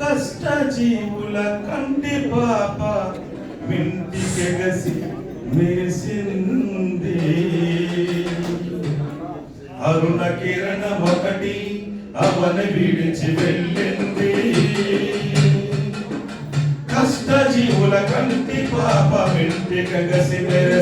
కష్ట జీవుల కంటి పాప వింటికెగసి మెరిసింది. అరుణ కిరణ ఒకటి అవని విడిచి వెళ్ళింది. కష్ట జీవుల కంటి పాప వింటికెగసి మెరిసింది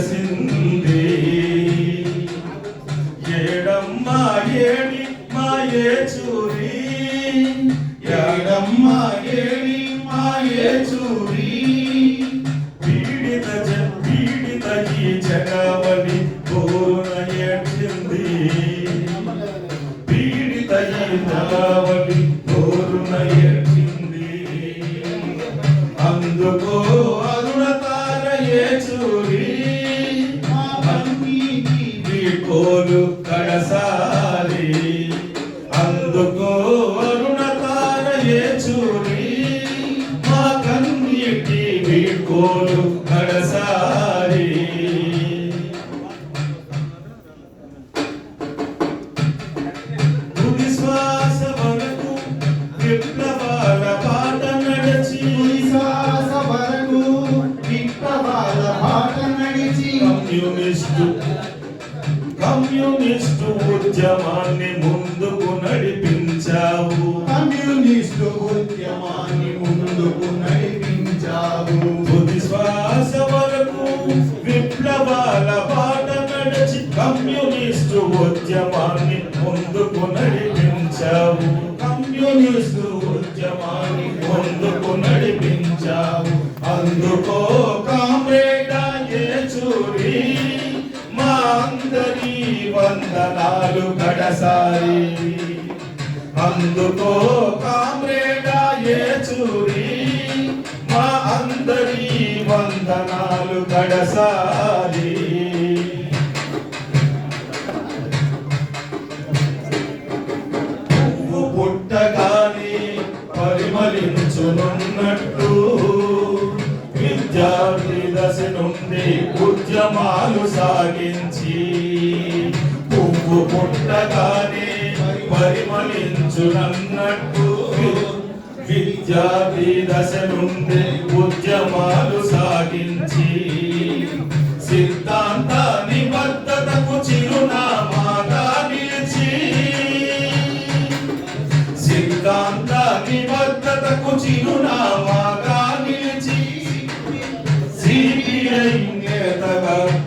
జగవలి పూర్ణ పీడిత కమ్యూనిస్టు ఉద్యమాన్ని ముందుకు నడిపించావు. కమ్యూనిస్టు ఉద్యమాన్ని ముందుకు నడిపించావు. తుది శ్వాస వరకు విప్లవాల బాట నడిచి కమ్యూనిస్టు ఉద్యమాన్ని ముందుకు నడిపించావు. కమ్యూనిస్టు ఉద్యమాన్ని ముందుకు నడిపించావు. అందుకో వందనాలు కడసారి అందుకో కామ్రేడా ఏ చూరి? మా అందరి వందనాలు కడసారి పువ్వు పుట్టగానే పరిమళించునున్నట్టు విద్యార్థి దశ నుండి ఉద్యమాలు సాగించి. పువ్వు పుట్టగానే పరిమళించునన్నట్టు. విద్యార్థి దశ నుండి ఉద్యమాలు సాగించి. సిద్ధాంత నిబద్ధతకు చిరునామాగా నిలిచి. సిద్ధాంత నిబద్ధతకు చిరునామాగా నిలిచి. సిపిఐ నేతగా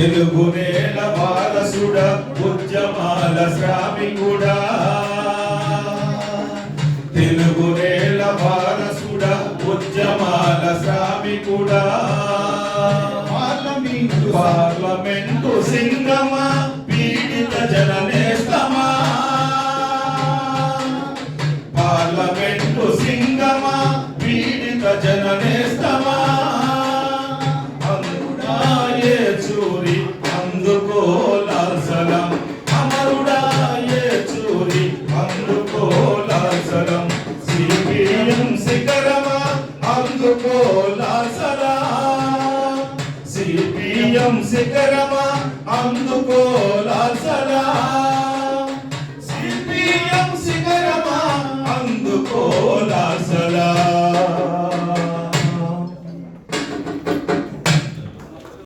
తెలుగు నేల వారసుడ ఉద్యమాల శ్రామికుడా. తెలుగు నేల వారసుడ ఉద్యమాల శ్రామికుడా. పార్లమెంటు సింగమా పీడిత జననేస్తమా. పార్లమెంటు సింగమా పీడిత జననేస్తమా ఉల్లాసరా సిపిఎం శిఖరమా అందుకోలాసరా సిపిఎం